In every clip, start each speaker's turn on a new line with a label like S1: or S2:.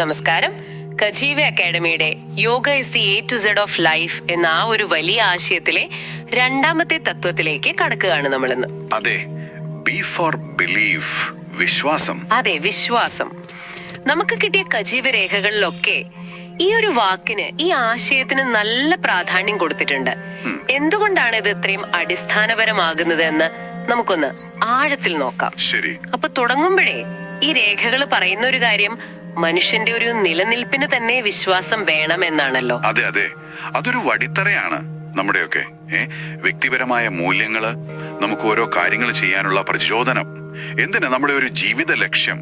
S1: നമസ്കാരം. കജീവ അക്കാഡമിയുടെ yoga is the A to Z of life എന്ന ആ ഒരു വലിയ ആശയത്തിലെ രണ്ടാമത്തെ തത്വത്തിലേക്ക് കടക്കുകയാണ് നമ്മളിന്ന്.
S2: അതെ ബി ഫോർ ബിലീഫ് വിശ്വാസം.
S1: അതെ വിശ്വാസം. നമുക്ക് കിട്ടിയ കജീവ രേഖകളിലൊക്കെ ഈ ഒരു വാക്കിന് ഈ ആശയത്തിന് നല്ല പ്രാധാന്യം കൊടുത്തിട്ടുണ്ട്. എന്തുകൊണ്ടാണ് ഇത് ഇത്രയും അടിസ്ഥാനപരമാകുന്നത് എന്ന് നമുക്കൊന്ന് ആഴത്തിൽ നോക്കാം.
S2: ശരി.
S1: അപ്പൊ തുടങ്ങുമ്പോഴേ ഈ രേഖകൾ പറയുന്ന ഒരു കാര്യം മനുഷ്യന്റെ ഒരു നിലനിൽപ്പിന് തന്നെ വിശ്വാസം വേണമെന്നാണല്ലോ.
S2: അതെ അതെ. അതൊരു വടിത്തറയാണ് നമ്മുടെയൊക്കെ വ്യക്തിപരമായ മൂല്യങ്ങൾ നമുക്ക് ഓരോ കാര്യങ്ങൾ ചെയ്യാനുള്ള പ്രചോദനം. എന്തിനാ നമ്മുടെ ഒരു ജീവിത ലക്ഷ്യം?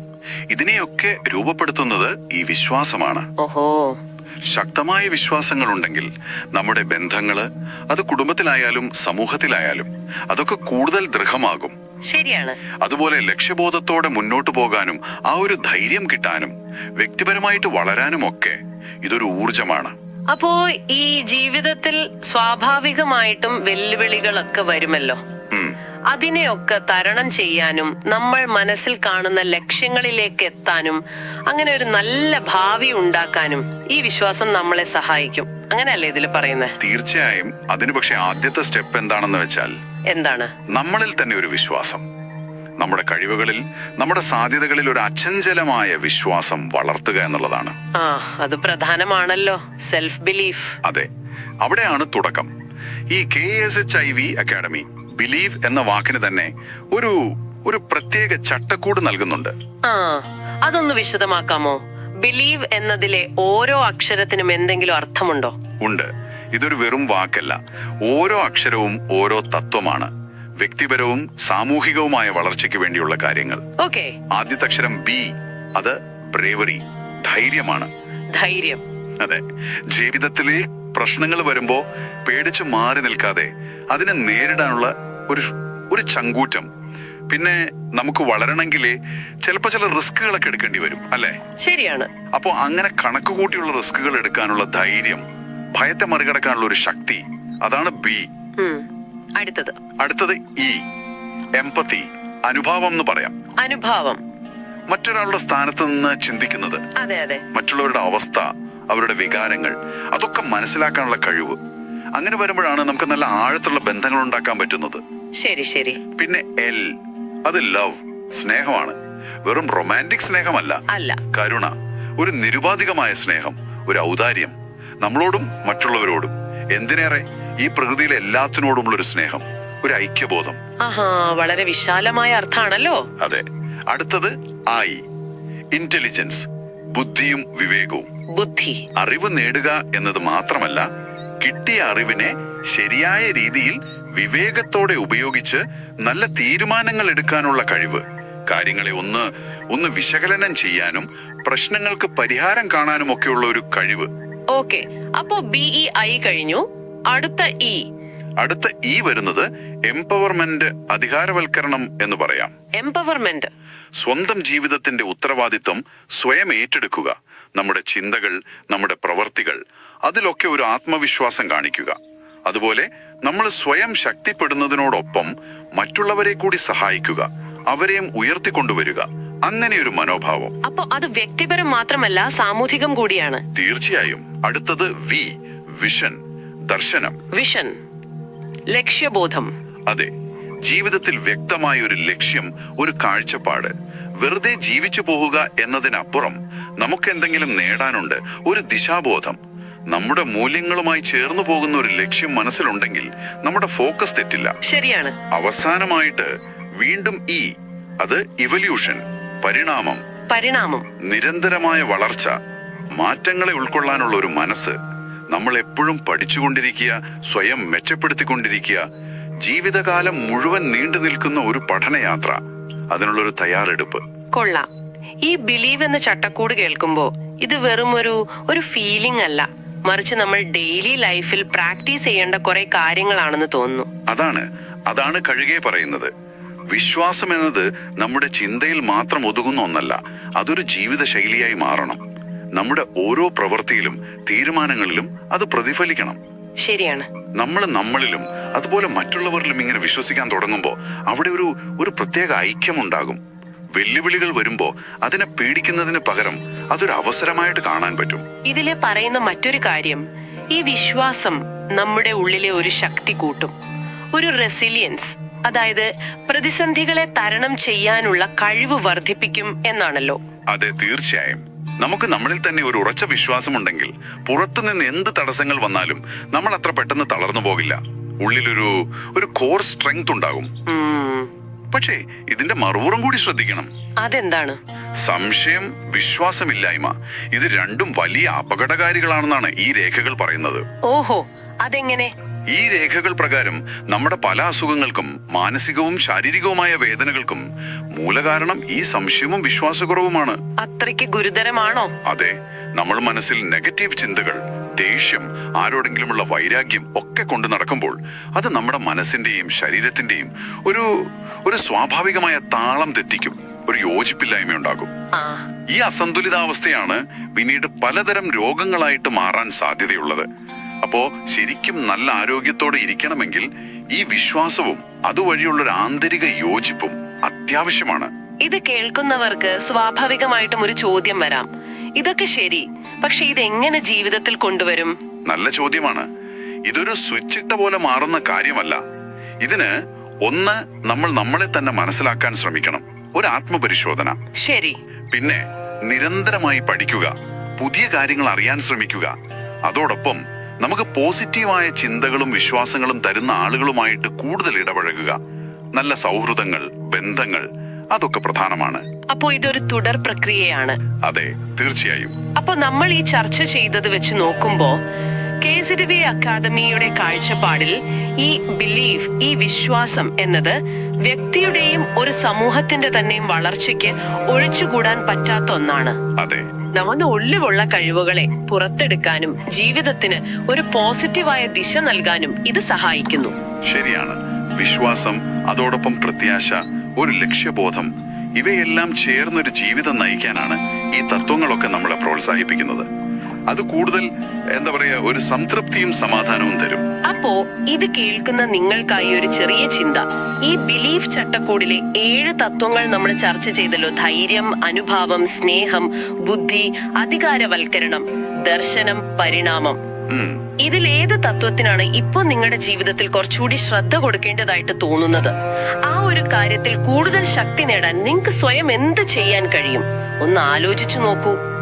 S2: ഇതിനെയൊക്കെ രൂപപ്പെടുത്തുന്നത് ഈ വിശ്വാസമാണ്.
S1: ഓഹോ.
S2: ശക്തമായ വിശ്വാസങ്ങൾ ഉണ്ടെങ്കിൽ നമ്മുടെ ബന്ധങ്ങൾ അത് കുടുംബത്തിലായാലും സമൂഹത്തിലായാലും അതൊക്കെ കൂടുതൽ ദൃഢമാകും.
S1: ശരിയാണ്.
S2: അതുപോലെ ലക്ഷ്യബോധത്തോടെ മുന്നോട്ട് പോകാനും ആ ഒരു ധൈര്യം കിട്ടാനും വ്യക്തിപരമായിട്ട് വളരാനും ഒക്കെ ഇതൊരു ഊർജമാണ്
S1: അപ്പോ ഈ ജീവിതത്തിൽ സ്വാഭാവികമായിട്ടും വെല്ലുവിളികളൊക്കെ വരുമല്ലോ. അതിനെയൊക്കെ തരണം ചെയ്യാനും നമ്മൾ മനസ്സിൽ കാണുന്ന ലക്ഷ്യങ്ങളിലേക്ക് എത്താനും അങ്ങനെ ഒരു നല്ല ഭാവി ഉണ്ടാക്കാനും ഈ വിശ്വാസം നമ്മളെ സഹായിക്കും. അങ്ങനെയല്ലേ ഇതിൽ പറയുന്നത്
S2: തീർച്ചയായും. അതിന് പക്ഷെ ആദ്യത്തെ സ്റ്റെപ്പ് എന്താണെന്ന് വെച്ചാൽ
S1: എന്താണ്?
S2: നമ്മളിൽ തന്നെ ഒരു വിശ്വാസം. നമ്മുടെ കഴിവുകളിൽ നമ്മുടെ സാധ്യതകളിൽ ഒരു അചഞ്ചലമായ വിശ്വാസം വളർത്തുക എന്നുള്ളതാണ്.
S1: ആ അത് പ്രധാനമാണല്ലോ. സെൽഫ് ബിലീഫ്
S2: അതെ. അവിടെയാണ് തുടക്കം. ഈ K S H I V academy believe എന്ന വാക്കിന് തന്നെ ഒരു ഒരു പ്രത്യേക ചട്ടക്കൂട് നൽകുന്നുണ്ട്.
S1: ആ അതൊന്ന് വിശദമാക്കാമോ? ബിലീവ് എന്നതിലെ ഓരോ അക്ഷരത്തിനും എന്തെങ്കിലും അർത്ഥമുണ്ടോ?
S2: ഉണ്ട്. ഇതൊരു വെറും വാക്കല്ല. ഓരോ അക്ഷരവും ഓരോ തത്വമാണ്. വ്യക്തിപരവും സാമൂഹികവുമായ വളർച്ചയ്ക്ക് വേണ്ടിയുള്ള കാര്യങ്ങൾ.
S1: ഓക്കെ
S2: ആദ്യത്തെ അക്ഷരം ബി അത് ബ്രേവറി ധൈര്യമാണ്.
S1: ധൈര്യം.
S2: അതെ. ജീവിതത്തിലെ പ്രശ്നങ്ങൾ വരുമ്പോ പേടിച്ചു മാറി നിൽക്കാതെ അതിനെ നേരിടാനുള്ള ഒരു ഒരു ചങ്കൂറ്റം പിന്നെ നമുക്ക് വളരണമെങ്കിൽ ചിലപ്പോൾ ചില റിസ്കുകളൊക്കെ എടുക്കേണ്ടി വരും അല്ലെ?
S1: ശരിയാണ്.
S2: അപ്പോൾ അങ്ങനെ കണക്ക് കൂട്ടിയുള്ള റിസ്കുകൾ എടുക്കാനുള്ള ധൈര്യം ഭയത്തെ മറികടക്കാനുള്ള ഒരു ശക്തി അതാണ് ബി.
S1: അടുത്തത്.
S2: അടുത്തത് ഇ എംപത്തി അനുഭാവം എന്ന് പറയാം.
S1: അനുഭാവം.
S2: മറ്റൊരാളുടെ സ്ഥാനത്ത് നിന്ന് ചിന്തിക്കുന്നത്
S1: അതെ അതെ.
S2: മറ്റുള്ളവരുടെ അവസ്ഥ അവരുടെ വികാരങ്ങൾ അതൊക്കെ മനസ്സിലാക്കാനുള്ള കഴിവ്. അങ്ങനെ വരുമ്പോഴാണ് നമുക്ക് നല്ല ആഴത്തുള്ള ബന്ധങ്ങൾ ഉണ്ടാക്കാൻ പറ്റുന്നത്.
S1: ശരി ശരി.
S2: പിന്നെ എൽ അത് ലവ് സ്നേഹമാണ്. വെറും റൊമാന്റിക് സ്നേഹമല്ല.
S1: അല്ല.
S2: കരുണ ഒരു നിരുപാധികമായ സ്നേഹം ഒരു ഔദാര്യം. നമ്മളോടും മറ്റുള്ളവരോടും. എന്തിനേറെ? ഈ പ്രകൃതിയിലെ എല്ലാത്തിനോടുമുള്ള ഒരു സ്നേഹം ഒരു ഐക്യബോധം.
S1: ആഹാ വളരെ വിശാലമായ അർത്ഥാണല്ലോ.
S2: അതെ. അടുത്തത് ആയി ഇന്റലിജൻസ് ബുദ്ധിയും വിവേകവും.
S1: ബുദ്ധി.
S2: അറിവ് നേടുക എന്നത് മാത്രമല്ല കിട്ടിയ അറിവിനെ ശരിയായ രീതിയിൽ വിവേകത്തോടെ ഉപയോഗിച്ച് നല്ല തീരുമാനങ്ങൾ എടുക്കാനുള്ള കഴിവ്. കാര്യങ്ങളെ ഒന്ന് ഒന്ന് വിശകലനം ചെയ്യാനും പ്രശ്നങ്ങൾക്ക് പരിഹാരം കാണാനും ഒക്കെയുള്ള ഒരു കഴിവ്.
S1: ഓക്കെ. അപ്പോ ബി ഇ ഐ കഴിഞ്ഞു. അടുത്ത ഇ
S2: അടുത്ത ഇ വരുന്നത് എംപവർമെന്റ് അധികാരവൽക്കരണം എന്ന് പറയാം.
S1: എംപവർമെന്റ്
S2: സ്വന്തം ജീവിതത്തിന്റെ ഉത്തരവാദിത്വം സ്വയം ഏറ്റെടുക്കുക. നമ്മുടെ ചിന്തകൾ നമ്മുടെ പ്രവർത്തികൾ അതിലൊക്കെ ഒരു ആത്മവിശ്വാസം കാണിക്കുക. അതുപോലെ നമ്മൾ സ്വയം ശക്തിപ്പെടുന്നതിനോടൊപ്പം മറ്റുള്ളവരെ കൂടി സഹായിക്കുക അവരെയും ഉയർത്തിക്കൊണ്ടുവരിക. അങ്ങനെ ഒരു മനോഭാവം.
S1: അപ്പോ അത് വ്യക്തിപരം മാത്രമല്ല സാമൂഹികം കൂടിയാണ്.
S2: തീർച്ചയായും. അടുത്തത് വി വിഷൻ ദർശനം.
S1: വിഷൻ ലക്ഷ്യബോധം.
S2: അതെ ജീവിതത്തിൽ വ്യക്തമായ ഒരു ലക്ഷ്യം ഒരു കാഴ്ചപ്പാട്. വെറുതെ ജീവിച്ചു പോവുക എന്നതിനപ്പുറം നമുക്ക് എന്തെങ്കിലും നേടാനുണ്ട് ഒരു ദിശാബോധം. നമ്മുടെ മൂല്യങ്ങളുമായി ചേർന്നു പോകുന്ന ഒരു ലക്ഷ്യം മനസ്സിലുണ്ടെങ്കിൽ നമ്മുടെ ഫോക്കസ് തെറ്റില്ല.
S1: ശരിയാണ്.
S2: അവസാനമായിട്ട് വീണ്ടും ഈ അത് ഇവല്യൂഷൻ പരിണാമം
S1: പരിണാമം.
S2: നിരന്തരമായ വളർച്ച മാറ്റങ്ങളെ ഉൾക്കൊള്ളാനുള്ള ഒരു മനസ്സ് നമ്മൾ എപ്പോഴും പഠിച്ചുകൊണ്ടിരിക്കുക സ്വയം മെച്ചപ്പെടുത്തിക്കൊണ്ടിരിക്കുക ജീവിതകാലം മുഴുവൻ നീണ്ടു നിൽക്കുന്ന ഒരു പഠനയാത്ര അതിനുള്ളൊരു തയ്യാറെടുപ്പ്.
S1: കൊള്ളാം. ഈ ബിലീവ് എന്ന ചട്ടക്കൂട് കേൾക്കുമ്പോ ഇത് വെറും ഒരു ഒരു ഫീലിംഗ് അല്ല. മറിച്ച് നമ്മൾ ഡെയിലി ലൈഫിൽ പ്രാക്ടീസ് ചെയ്യേണ്ട കുറെ കാര്യങ്ങളാണെന്ന് തോന്നുന്നു.
S2: അതാണ് അതാണ് കഴുകെ പറയുന്നത്. വിശ്വാസം എന്നത് നമ്മുടെ ചിന്തയിൽ മാത്രം ഒതുങ്ങുന്ന ഒന്നല്ല അതൊരു ജീവിത ശൈലിയായി മാറണം. നമ്മുടെ ഓരോ പ്രവൃത്തിയിലും തീരുമാനങ്ങളിലും അത് പ്രതിഫലിക്കണം.
S1: ശരിയാണ്.
S2: നമ്മൾ നമ്മളിലും അതുപോലെ മറ്റുള്ളവരിലും ഇങ്ങനെ വിശ്വസിക്കാൻ തുടങ്ങുമ്പോൾ അവിടെ ഒരു ഒരു പ്രത്യേക ഐക്യമുണ്ടാകും വെല്ലുവിളികൾ വരുമ്പോൾ അതിനെ പേടിക്കുന്നതിന് പകരം അതൊരു അവസരമായിട്ട് കാണാൻ പറ്റും.
S1: ഇതിൽ പറയുന്ന മറ്റൊരു കാര്യം ഈ വിശ്വാസം നമ്മുടെ ഉള്ളിലെ ഒരു ശക്തി കൂട്ടും. ഒരു റെസിലിയൻസ് അതായത് പ്രതിസന്ധികളെ തരണം ചെയ്യാനുള്ള കഴിവ് വർദ്ധിപ്പിക്കും എന്നാണല്ലോ.
S2: അതെ തീർച്ചയായും. നമുക്ക് നമ്മളിൽ തന്നെ ഒരു ഉറച്ച വിശ്വാസമുണ്ടെങ്കിൽ പുറത്തുനിന്ന് എന്ത് തടസ്സങ്ങൾ വന്നാലും നമ്മൾ അത്ര പെട്ടെന്ന് തളർന്നു പോകില്ല. ഉള്ളിലൊരു ഒരു കോർ സ്ട്രെങ്ത് ഉണ്ടാകും. പക്ഷേ ഇതിന്റെ മറുപുറം കൂടി ശ്രദ്ധിക്കണം.
S1: അതെന്താണ്?
S2: സംശയം വിശ്വാസമില്ലായ്മ ഇത് രണ്ടും വലിയ അപകടകാരികളാണെന്നാണ് ഈ രേഖകൾ പറയുന്നത്.
S1: ഓഹോ അതെങ്ങനെ?
S2: ഈ രേഖകൾ പ്രകാരം നമ്മുടെ പല അസുഖങ്ങൾക്കും മാനസികവും ശാരീരികവുമായ വേദനകൾക്കും മൂലകാരണം ഈ സംശയവും വിശ്വാസക്കുറവുമാണ്.
S1: അത്രയ്ക്ക് ഗുരുതരമാണോ?
S2: അതെ നമ്മൾ മനസ്സിൽ നെഗറ്റീവ് ചിന്തകൾ ദേഷ്യം ആരോടെങ്കിലുമുള്ള വൈരാഗ്യം ഒക്കെ കൊണ്ട് നടക്കുമ്പോൾ അത് നമ്മുടെ മനസ്സിന്റെയും ശരീരത്തിന്റെയും ഒരു ഒരു സ്വാഭാവികമായ താളം തെറ്റിക്കും. ഒരു യോജിപ്പില്ലായ്മ ഉണ്ടാകും ഈ അസന്തുലിതാവസ്ഥയാണ് പിന്നീട് പലതരം രോഗങ്ങളായിട്ട് മാറാൻ സാധ്യതയുള്ളത്. അപ്പോ ശരിക്കും നല്ല ആരോഗ്യത്തോടെ ഇരിക്കണമെങ്കിൽ ഈ വിശ്വാസവും അതുവഴിയുള്ള ഒരു ആന്തരിക യോജിപ്പും അത്യാവശ്യമാണ്.
S1: ഇത് കേൾക്കുന്നവർക്ക് സ്വാഭാവികമായിട്ടും ഒരു ചോദ്യം വരാം. ഇതൊക്കെ ശരി പക്ഷെ എങ്ങനെ ജീവിതത്തിൽ കൊണ്ടുവരും?
S2: നല്ല ചോദ്യമാണ്. ഇതൊരു സ്വിച്ചിട്ട പോലെ മാറുന്ന കാര്യമല്ല. ഇതിന് ഒന്ന് നമ്മൾ നമ്മളെ തന്നെ മനസ്സിലാക്കാൻ ശ്രമിക്കണം. ഒരു ആത്മപരിശോധന.
S1: ശരി.
S2: പിന്നെ നിരന്തരമായി പഠിക്കുക. പുതിയ കാര്യങ്ങൾ അറിയാൻ ശ്രമിക്കുക. അതോടൊപ്പം നമുക്ക് പോസിറ്റീവായ ചിന്തകളും വിശ്വാസങ്ങളും തരുന്ന ആളുകളുമായിട്ട് കൂടുതൽ ഇടപഴകുക. നല്ല സൗഹൃദങ്ങൾ ബന്ധങ്ങൾ അതൊക്കെ പ്രധാനമാണ്.
S1: അപ്പോ ഇതൊരു തുടർ പ്രക്രിയയാണ്.
S2: അതെ തീർച്ചയായും.
S1: അപ്പോ നമ്മൾ ഈ ചർച്ച ചെയ്തത് വെച്ച് നോക്കുമ്പോ കെ സി വി അക്കാദമിയുടെ കാഴ്ചപ്പാടിൽ ഈ ബിലീഫ് ഈ വിശ്വാസം എന്നത് വ്യക്തിയുടെയും ഒരു സമൂഹത്തിന്റെ തന്നെയും വളർച്ചയ്ക്ക് ഒഴിച്ചുകൂടാൻ പറ്റാത്ത ഒന്നാണ്.
S2: അതെ.
S1: നമ്മുടെ ഉള്ളിലുള്ള കഴിവുകളെ പുറത്തെടുക്കാനും ജീവിതത്തിന് ഒരു പോസിറ്റീവായ ദിശ നൽകാനും ഇത് സഹായിക്കുന്നു.
S2: ശരിയാണ്. വിശ്വാസം അതോടൊപ്പം പ്രത്യാശ ഒരു ലക്ഷ്യബോധം ഇവയെല്ലാം ചേർന്നൊരു ജീവിതം നയിക്കാനാണ് ഈ തത്വങ്ങളൊക്കെ നമ്മളെ പ്രോത്സാഹിപ്പിക്കുന്നത്. അത് കൂടുതൽ എന്താ പറയാ ഒരു സംതൃപ്തിയും സമാധാനവും തരും.
S1: അപ്പോ ഇത് കേൾക്കുന്ന നിങ്ങൾക്കായി ഒരു ചെറിയ ചിന്ത. ഈ ബിലീഫ് ചട്ടക്കൂടിലെ ഏഴ് തത്വങ്ങൾ നമ്മൾ ചർച്ച ചെയ്തല്ലോ. ധൈര്യം അനുഭാവം സ്നേഹം ബുദ്ധി അധികാരവൽക്കരണം ദർശനം പരിണാമം. ഇതിൽ ഏത് തത്വത്തിനാണ് ഇപ്പൊ നിങ്ങളുടെ ജീവിതത്തിൽ കുറച്ചുകൂടി ശ്രദ്ധ കൊടുക്കേണ്ടതായിട്ട് തോന്നുന്നത്? ആ ഒരു കാര്യത്തിൽ കൂടുതൽ ശക്തി നേടാൻ നിങ്ങൾക്ക് സ്വയം എന്ത് ചെയ്യാൻ കഴിയും? ഒന്ന് ആലോചിച്ചു നോക്കൂ.